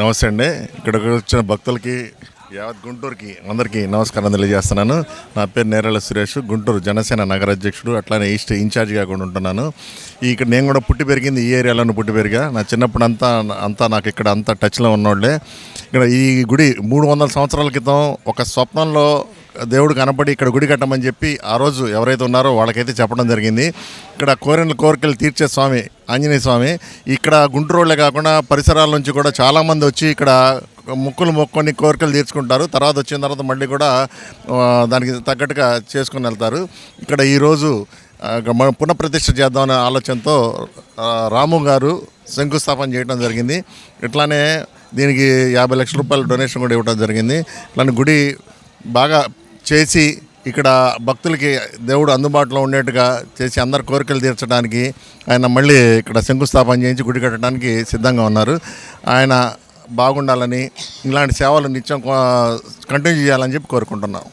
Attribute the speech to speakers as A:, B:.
A: నమస్తే అండి. ఇక్కడికి వచ్చిన భక్తులకి యావత్ గుంటూరుకి అందరికీ నమస్కారం తెలియజేస్తున్నాను. నా పేరు నేరళ సురేష్ గుంటూరు జనసేన నగర అధ్యక్షుడు అట్లానే ఈస్ట్ ఇన్ఛార్జిగా కూడా ఉంటున్నాను. ఇక్కడ నేను కూడా పుట్టి పెరిగింది ఈ ఏరియాలోనే పుట్టి పెరిగా. నా చిన్నప్పుడు అంతా అంతా నాకు ఇక్కడ అంతా టచ్లో ఉన్నోళ్ళే. ఇక్కడ ఈ గుడి మూడు వందల సంవత్సరాల క్రితం ఒక స్వప్నంలో దేవుడు కనపడి ఇక్కడ గుడి కట్టమని చెప్పి ఆ రోజు ఎవరైతే ఉన్నారో వాళ్ళకైతే చెప్పడం జరిగింది. ఇక్కడ కోరిన కోరికలు తీర్చే స్వామి ఆంజనేయ స్వామి ఇక్కడ గుంటూరులే కాకుండా పరిసరాల నుంచి కూడా చాలామంది వచ్చి ఇక్కడ ముక్కులు మొక్కొని కోరికలు తీర్చుకుంటారు. తర్వాత వచ్చిన తర్వాత మళ్ళీ కూడా దానికి తగ్గట్టుగా చేసుకుని వెళ్తారు. ఇక్కడ ఈరోజు మనం పునఃప్రతిష్ఠ చేద్దామనే ఆలోచనతో రాము గారు శంకుస్థాపన చేయడం జరిగింది. ఇట్లానే దీనికి యాభై లక్షల రూపాయల డొనేషన్ కూడా ఇవ్వడం జరిగింది. ఇట్లానే గుడి బాగా చేసి ఇక్కడ భక్తులకి దేవుడు అందుబాటులో ఉండేట్టుగా చేసి అందరి కోరికలు తీర్చడానికి ఆయన మళ్ళీ ఇక్కడ శంకుస్థాపన చేయించి గుడి కట్టడానికి సిద్ధంగా ఉన్నారు. ఆయన బాగుండాలని ఇలాంటి సేవలు నిత్యం కంటిన్యూ చేయాలని చెప్పి కోరుకుంటున్నాం.